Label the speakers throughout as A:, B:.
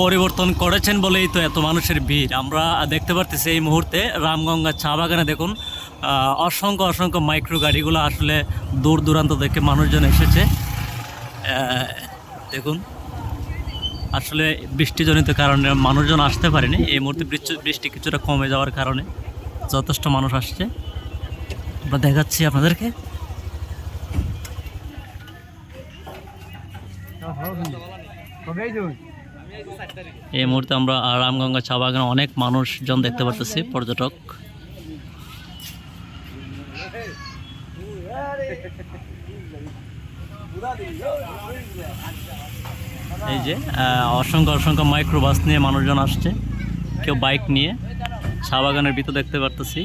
A: পরিবর্তন করেছেন বলেই তো এত মানুষের ভিড়। আমরা দেখতে পারতেছি এই মুহূর্তে রামগঙ্গা চা বাগানে দেখুন অসংখ্য অসংখ্য মাইক্রো গাড়িগুলো আসলে দূর দূরান্ত থেকে মানুষজন এসেছে। দেখুন, আসলে বৃষ্টিজনিত কারণে মানুষজন আসতে পারেনি। এই মুহূর্তে বৃষ্টি কিছুটা কমে যাওয়ার কারণে যথেষ্ট মানুষ আসছে। আমরা দেখাচ্ছি আপনাদেরকে। এই মুহূর্তে আমরা রামগঙ্গা চা বাগানে অনেক মানুষজন দেখতে পারতেছি, পর্যটক। এই যে অসংখ্য অসংখ্য মাইক্রো বাস নিয়ে মানুষজন আসছে। কেউ বাইক নিয়ে চা বাগানের ভিতর দেখতে পারতেছি।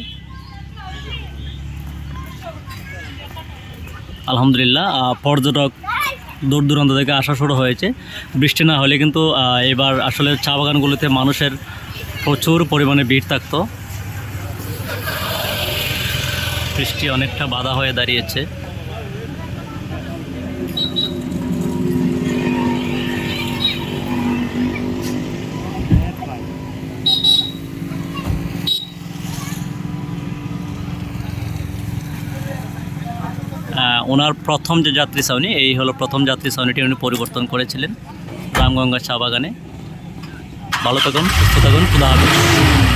A: আলহামদুলিল্লাহ পর্যটক দূর দূরান্ত থেকে আসা শুরু হয়েছে। বৃষ্টি না হলে কিন্তু এবার আসলে চা বাগানগুলোতে মানুষের প্রচুর পরিমাণে ভিড় থাকতো। বৃষ্টি অনেকটা বাধা হয়ে দাঁড়িয়েছে। ওনার প্রথম যে যাত্রী ছাউনি, এই হলো প্রথম যাত্রী ছাউনিটি উনি পরিবর্তন করেছিলেন রামগঙ্গা চা বাগানে। ভালো থাকুন, সুস্থ থাকুন, খুদা হাফিজ।